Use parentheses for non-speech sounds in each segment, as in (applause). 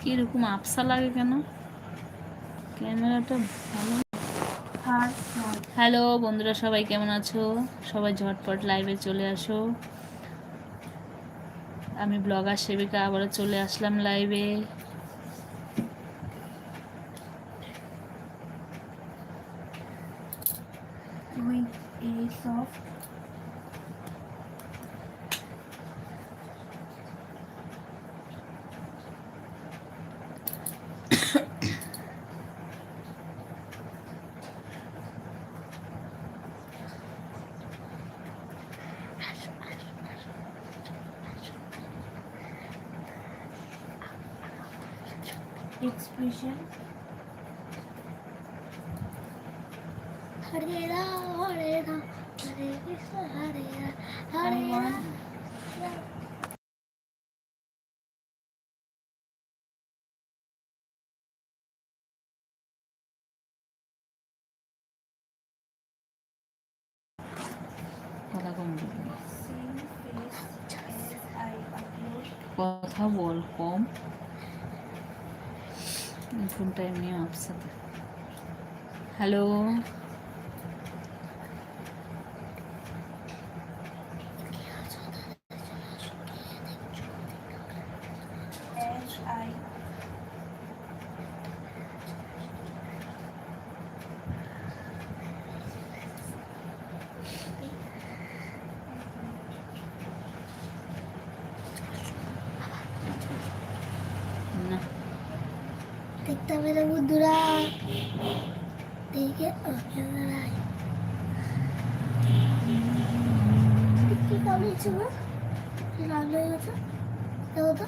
কীরকম আপসা লাগে কেন? ক্যামেরাটা ভালো হ্যালো বন্ধুরা সবাই কেমন আছো? সবাই ঝটপট লাইভে চলে আসো। আমি ব্লগার সেবিকা আবারও চলে আসলাম লাইভে expression Hare Rama, Hare Rama, Hare Krishna, Hare Rama, Hare Rama. ফোনটা নিয়ে আপসেট হ্যালো হবে না বন্ধুরা দেখে কি কামড়েছে গো কি লাল হয়ে গেছে। দেখো তো।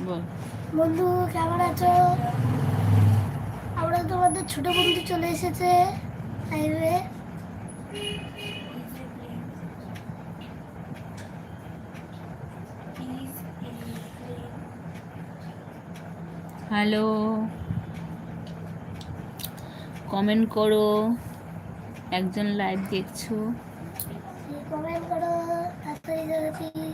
বল। বন্ধু, কেমন আছো? আমরা তোমাদের ছোট বন্ধু চলে এসেছে। is হ্যালো কমেন্ট করো। একজন লাইভ দেখছ কমেন্ট করো তাড়াতাড়ি তাড়াতাড়ি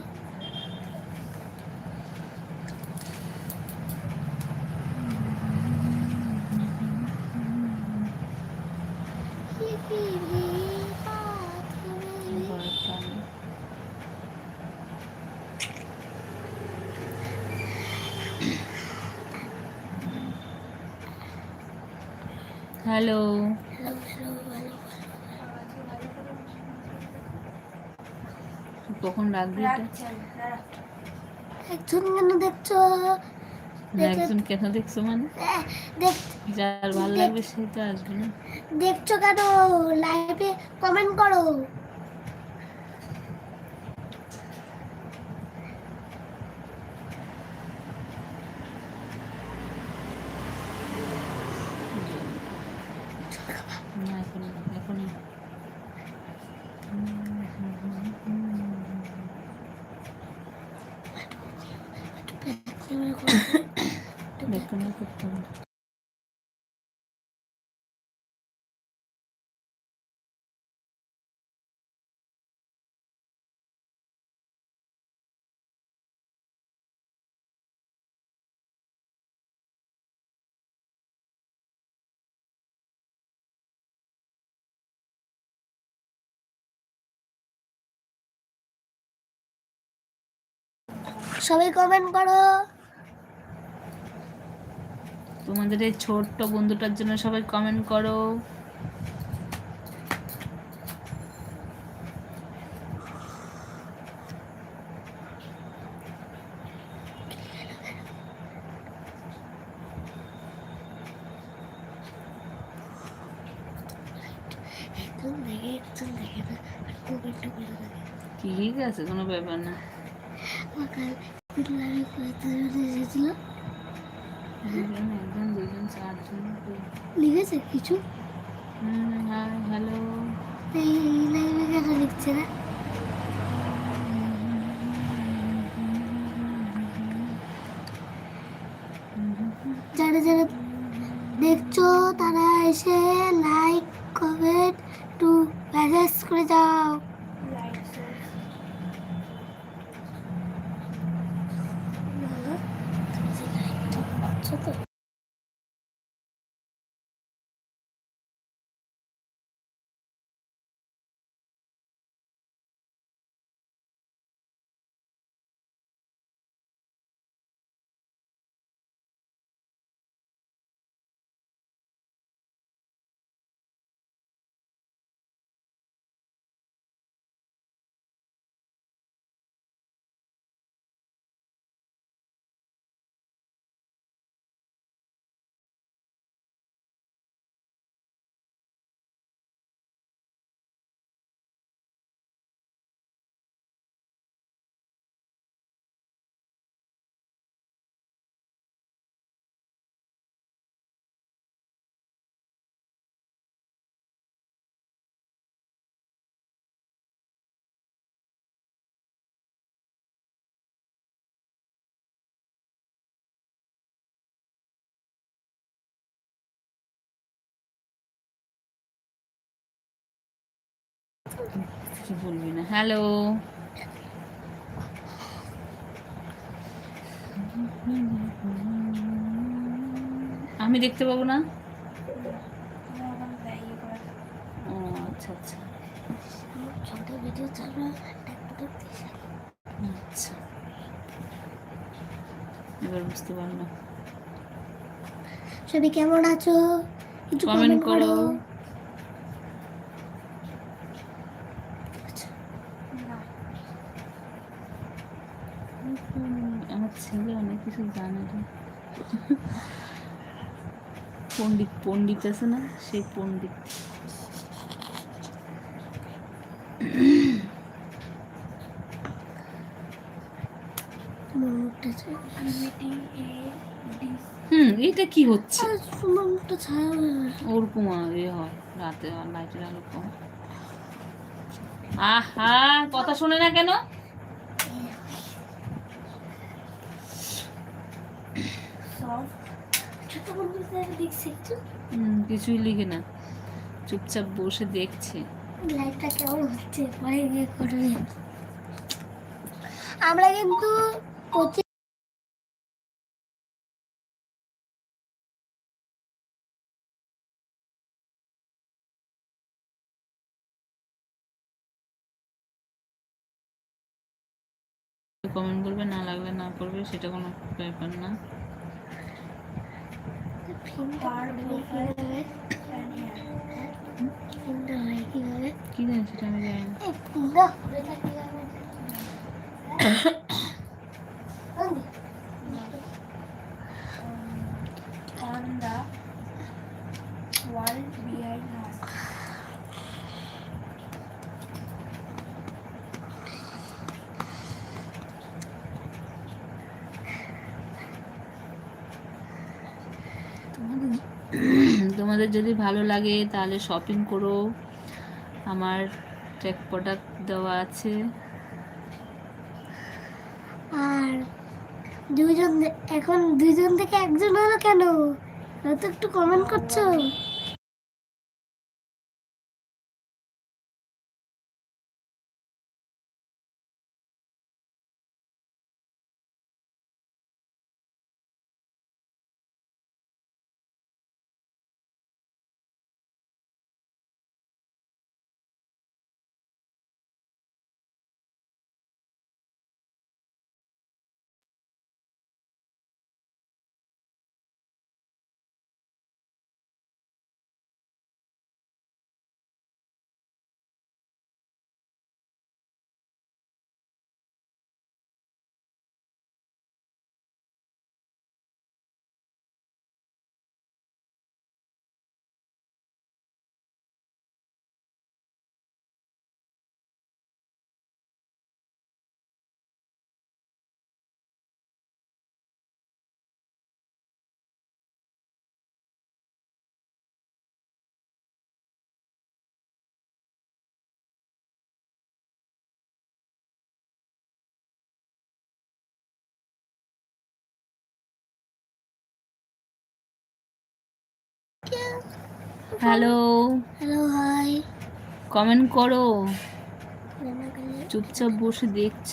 হ্যালো কখন রাখবি এটা? একজন কেন দেখছ? একজন কেন দেখছ মানে? দেখ যার ভালো লাগবে সেই তো আসবে না। দেখছ কেন? লাইভে কমেন্ট করো না এখন এখনই এখনই করতে হবে সবাই কমেন্ট করো। তোমাদের এই ছোট্ট বন্ধুটার জন্য সবাই কমেন্ট করো। ঠিক আছে কোনো ব্যাপার না। লিখেছে কিছু? হ্যালো লিখছে না যারা যারা দেখছ, তারা এসে লাইক কমেন্ট টু মেসেজ করে যাও কিছু বলবি না। হ্যালো আমি দেখতে পাবো না? ও আচ্ছা আচ্ছা। আচ্ছা। এবার বুঝতে পারলাম। সবাই কেমন আছো? একটু কমেন্ট করো করো না হুম, আমার ছেলে অনেক কিছু জানে রে পণ্ডিত আছে না, সেই পণ্ডিত হুম, এটা কি হচ্ছে। ওরকম এ হয়, রাতে লাইটের আলো কম। আহা, কথা শোনে না কেন? সফট কিছুই লিখে না। চুপচাপ বসে দেখছে। লাইটটা কেমন হচ্ছে পরে গিয়ে করবে। আমরা কিন্তু কমেন্ট করবে না লাগলে না করবে সেটা কোনো ব্যাপার না। কি জানি সেটা আমি জানি না তোমাদের যদি ভালো লাগে তাহলে শপিং করো। আমার ট্যাগ প্রোডাক্ট দেওয়া আছে। আর দুজন এখন দুজন থেকে একজন হলো কেন? তো একটু কমেন্ট করছ। হ্যালো হ্যালো হাই কমেন্ট করো। চুপচাপ বসে দেখছ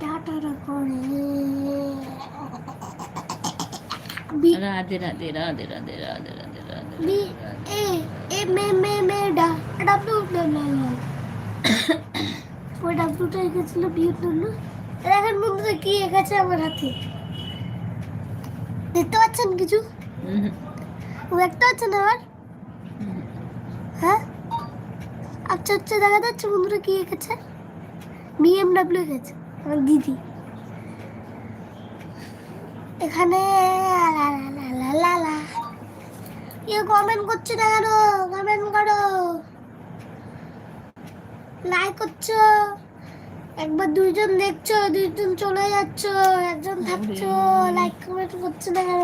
ডাটাটা করে বি রাধে রাধে রাধে রাধে রাধে রাধে রাধে বি এঁকেছিল বিয়ের জন্য দেখেন বন্ধুরা কি এঁকেছে আমার হাতে দেখতে পাচ্ছেন কিছু দেখতে পাচ্ছেন হুম। হ্যাঁ আচ্ছা আচ্ছা দেখা যাচ্ছে বন্ধুরা কি এঁকেছে বিএমডাব্লিউ এঁকেছে আমার দিদি এখানে লা লা কেউ কমেন্ট করছে না কেন? কমেন্ট করো। লাইক করছ। একবার দুইজন দেখছ দুইজন চলে যাচ্ছ একজন থাকছো লাইক কমেন্ট করছ না কেন?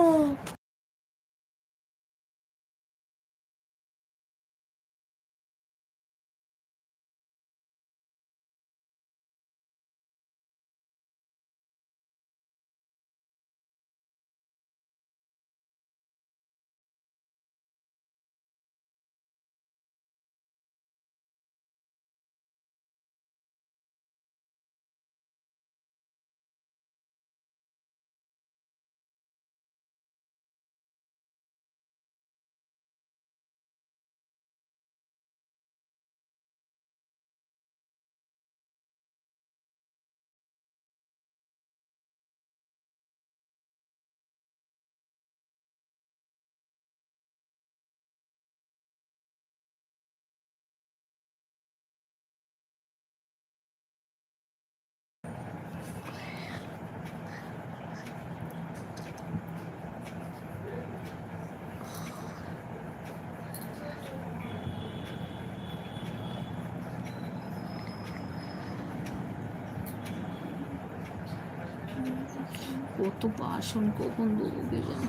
কত বাসন কখন দেবো কে জানে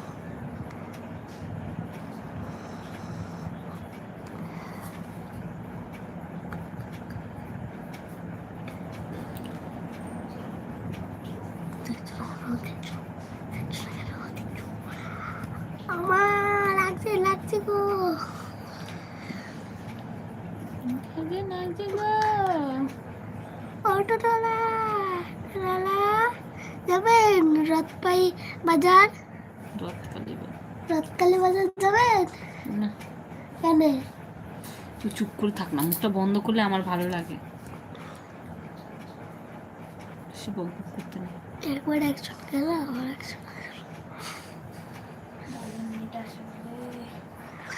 আমার লাগছে লাগছে গো আগে লাগছে গো অটোটোলা লালা যাবেন রথপাই বাজার রথকালি বা- রথকালী বাজার যাবেন না কেন তুই চুপ করে থাক না মুখটা বন্ধ করলে আমার ভালো লাগে। সে বক বক করতে নেই। একবার একজন গেল আবার একজন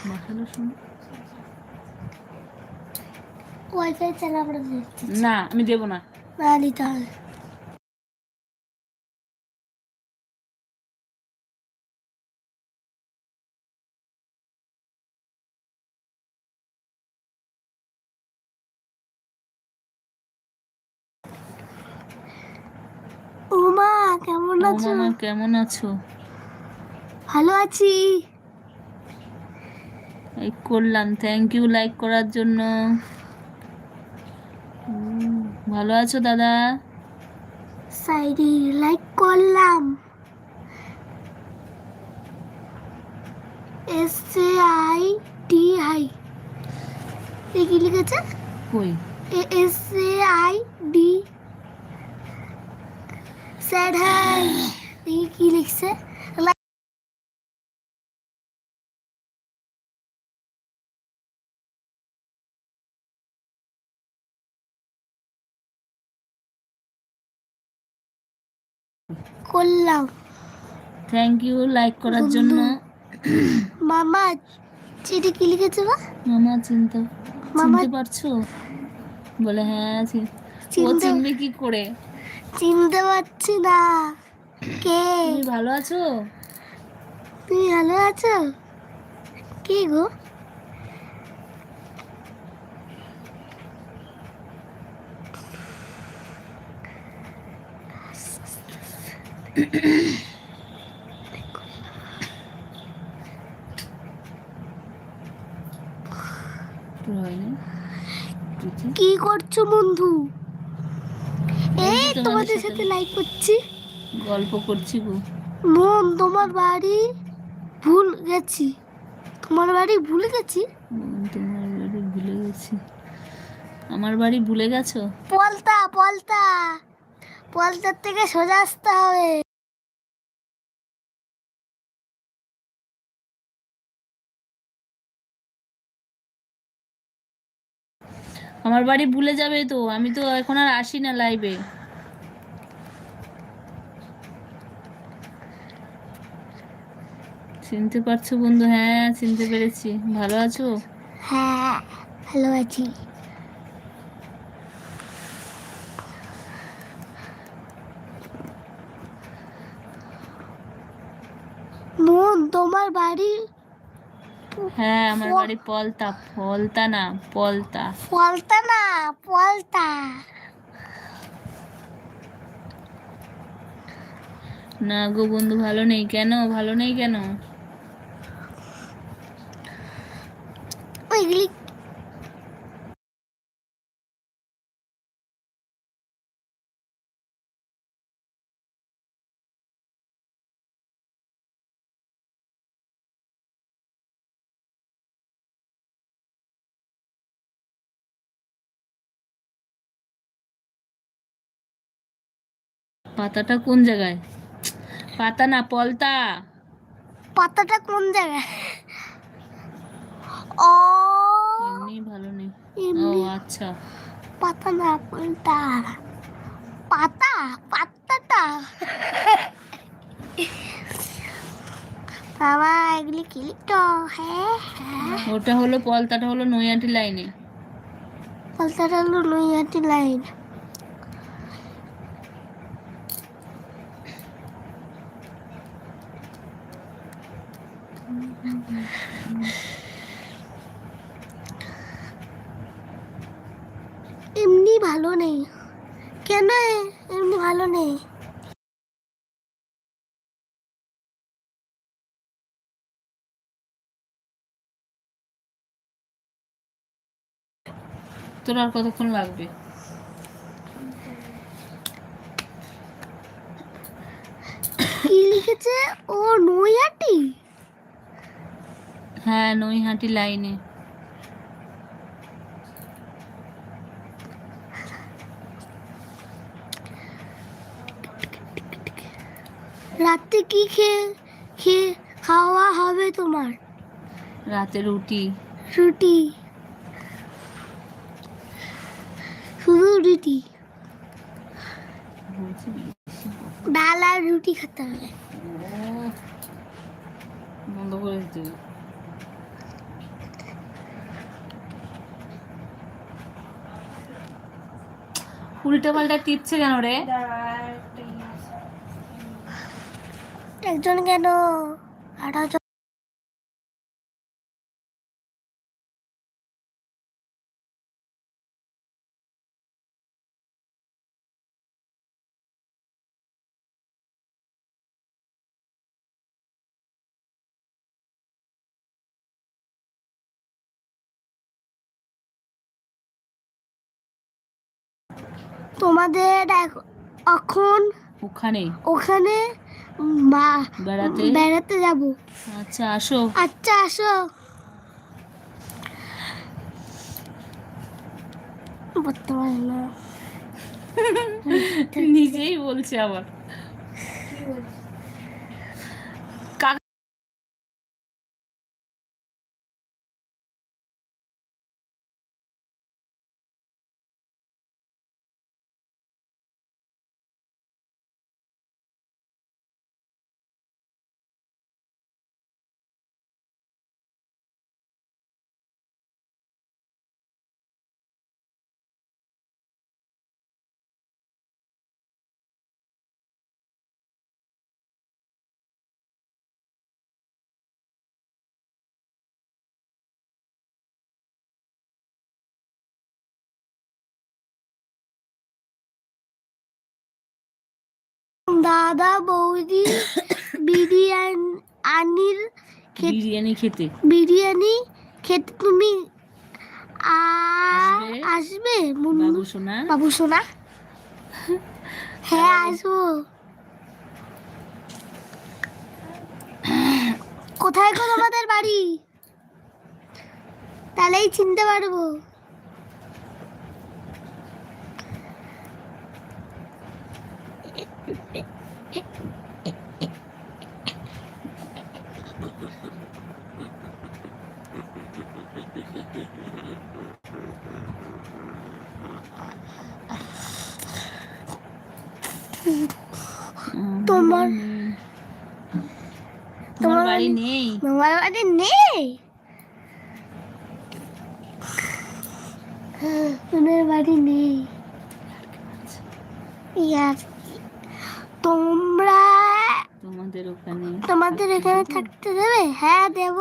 মাথাটা শুনে? ওয়াইফাই চালা আমরা না আমি দেবো না। না নিতে হবে। কেমন আছো? ভালো আছি। এই করলাম থ্যাংক ইউ লাইক করার জন্য। ভালো আছো দাদা? সাইডি লাইক করলাম। S A I D I A কি লিখেছে? কই? S A I D sad hi এই কি লিখছে করলাম থ্যাংক ইউ লাইক করার জন্য। মামা চিঠি কি লিখেছে বা মামা চিন্তা মামা- চিনতে পারছ? বলে হ্যাঁ ও চিনবে কি করে? চিনতে পারছি না। কে? তুমি ভালো আছো? তুমি ভালো আছো? কে গো? কি করছ বন্ধু? এই তোমাদের সাথে লাইক করছি। গল্প করছি গো। মন তোমার বাড়ি ভুল গেছি। তোমার বাড়ি ভুলে গেছি? তোমার বাড়ি ভুলে গেছি। আমার বাড়ি ভুলে গেছো? পলতা পলতা। পলতার থেকে সোজা আসতে হবে। আমার বাড়ি ভুলে যাবে তো আমি তো এখন আর আসি না লাইভে চিনতে পারছ বন্ধু? হ্যাঁ চিনতে পেরেছি। ভালো আছো? হ্যাঁ ভালো আছি। মন তোমার বাড়ি? হ্যাঁ আমার বাড়ি পলতা। পলতা না পলতা। পলতা না পলতা। না গো বন্ধু ভালো নেই। কেন? ভালো নেই কেন? পাতাটা কোন জায়গায়? পাতা না পলতা। পাতাটা কোন জায়গায়? ও। এমনি ভালো নেই। ও আচ্ছা। পাতা না পাতা পাতা? পাতাটা? বাবা এগুলি কি লিখতো হ্যাঁ হ্যাঁ। ওটা হলো পলতাটা হলো নৈয়াটি লাইনে। পলতাটা হলো নৈহাটি লাইন এমনি ভালো নেই। কেন এমনি ভালো নেই। তোর আর কতক্ষণ লাগবে? কি লিখেছে? ও নৈহাটি? হ্যাঁ নৈহাটি লাইনে। রাতে কি খেয়ে খেয়ে খাওয়া হবে তোমার? রাতে রুটি। রুটি। শুধু রুটি? ডাল আর রুটি খেতে হবে। বন্ধ করে দিতে হবে। উল্টা পাল্টা টিপছে কেন রে? একজন কেন? তোমাদের এখন ওখানে? ওখানে মা- বেড়াতে? বেড়াতে যাব। আচ্ছা আসো। আচ্ছা আসো। বর্তমানে (laughs) নিজেই বলছে আবার। দাদা বৌদি বিরিয়ানি আনির বিরিয়ানি খেতে। বিরিয়ানি খেতে তুমি? আসবে? বাবু সোনা? বাবু সোনা? হ্যাঁ আসব। কোথায় গো তোমাদের বাড়ি? তাহলেই চিনতে পারব। তোমার- তোমার বাড়ি নেই। তোমার বাড়ি নেই? তোমার বাড়ি নেই। তোমরা তোমাদের ওখানে তোমাদের এখানে থাকতে দেবে? হ্যাঁ দেব।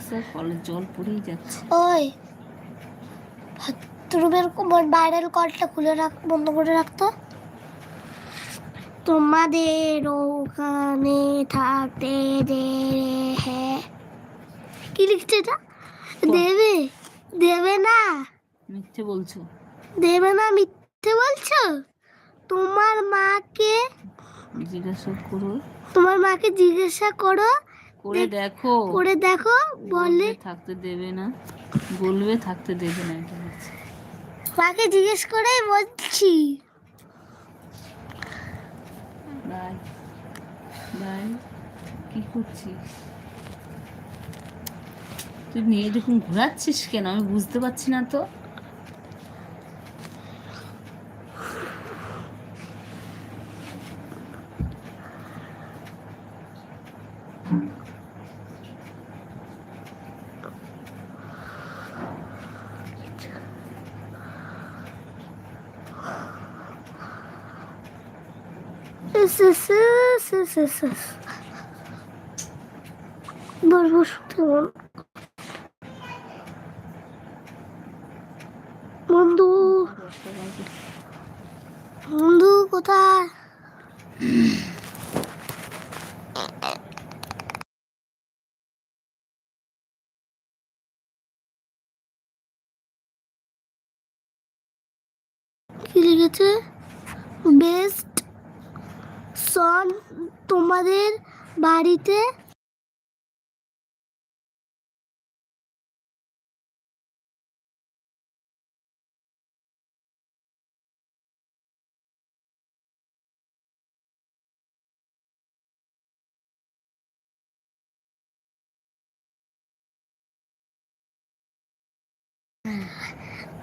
খুলে কলের জল পড়েই যাচ্ছে। ওই কোমর বাইরের কলটা খুলে রাখ বন্ধ করে রাখতো তোমাদের ওখানে থাকতে দে হ্যাঁ কি লিখছে এটা? দেবে দেবে না। মিথ্যে বলছো? দেবে না মিথ্যে বলছো? তোমার মাকে জিজ্ঞাসা করো। তোমার মাকে জিজ্ঞাসা করো করে দেখো করে দেখো বলে থাকতে দেবে না। বলবে থাকতে দেবে না এটা হচ্ছে। মাকে জিজ্ঞেস করেই বলছি। বাই। বাই। কি করছিস? তুই নিয়ে দেখুন ঘোরাচ্ছিস কেন? আমি বুঝতে পারছি না তো। ইস, ইস, ইস, ইস, ইস, ইস। বলব শুধু বন্ধু বন্ধু কোথায় কি লিখেছে বেস্ট সন তোমাদের বাড়িতে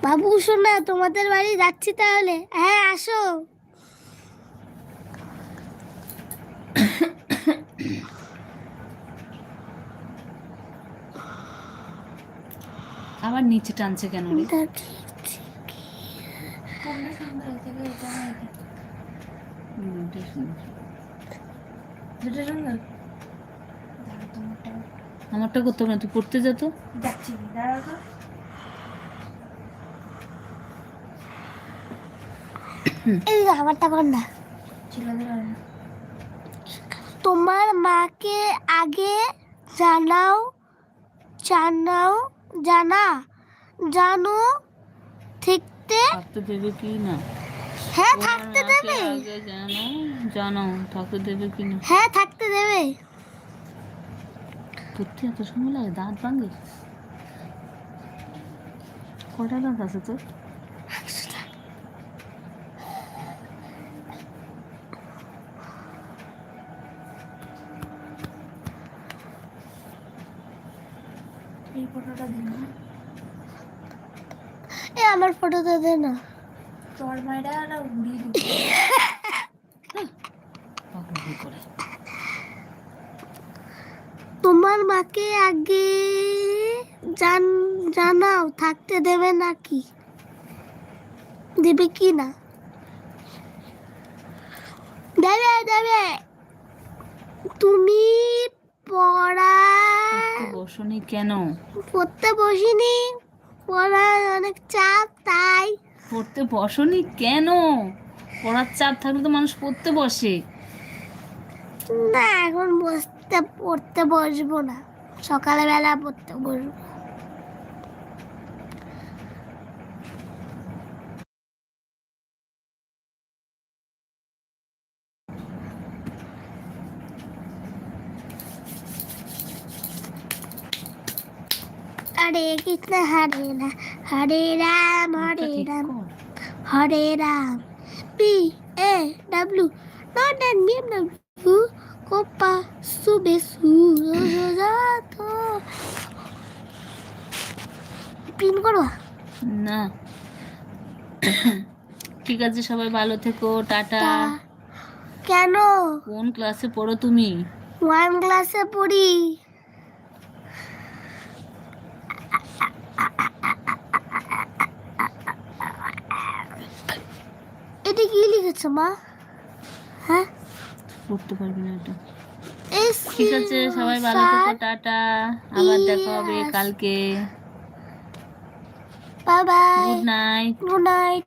বাবু শোনা তোমাদের বাড়ি যাচ্ছি তাহলে। হ্যাঁ আসো। আবার নিচে টানছে কেন রে? আমারটা করতে হবে না তুই পড়তে যেত যাচ্ছি। দাঁড়া এই আমারটা না। তোমার মাকে আগে জানাও জানাও জানা জানো থাকতে থাকতে দেবে কি না? হ্যাঁ থাকতে দেবে। জানো থাকতে দেবে কি না? হ্যাঁ থাকতে দেবে। পড়তে এত সময় লাগে দাঁত ভাঙে কটা দাঁত আছে তোর এই ফটোটা দিন না এ আমার ফটোটা দে না। চর মাইরা না উড়িয়ে দিবি। তোমার মাকে আগে জান জানাও থাকতে দেবে নাকি? দেবে কি না? দেবে দেবে। তুমি পড়া বসনি কেন? পড়তে বসিনি। পড়ার অনেক চাপ তাই। পড়তে বসনি কেন? পড়ার চাপ থাকলে তো মানুষ পড়তে বসে। না এখন বসতে পড়তে বসবো না। সকালবেলা পড়তে বসবো। হরে কৃষ্ণ হরে না Hare Ram Hare Ram. Hare Ram. P A W not N B M W Copa সুবে সুজাতো পিন করো। না। ঠিক আছে সবাই ভালো থেকো টাটা। কেন? কোন ক্লাসে পড়ো তুমি? ওয়ান ক্লাসে পড়ি। এটা কি লিখেছো মা? হ্যাঁ? পড়তে পারবি না এটা। ঠিক আছে সবাই ভালো থেকো টাটা। আবার দেখা হবে কালকে। Bye bye. Good night good night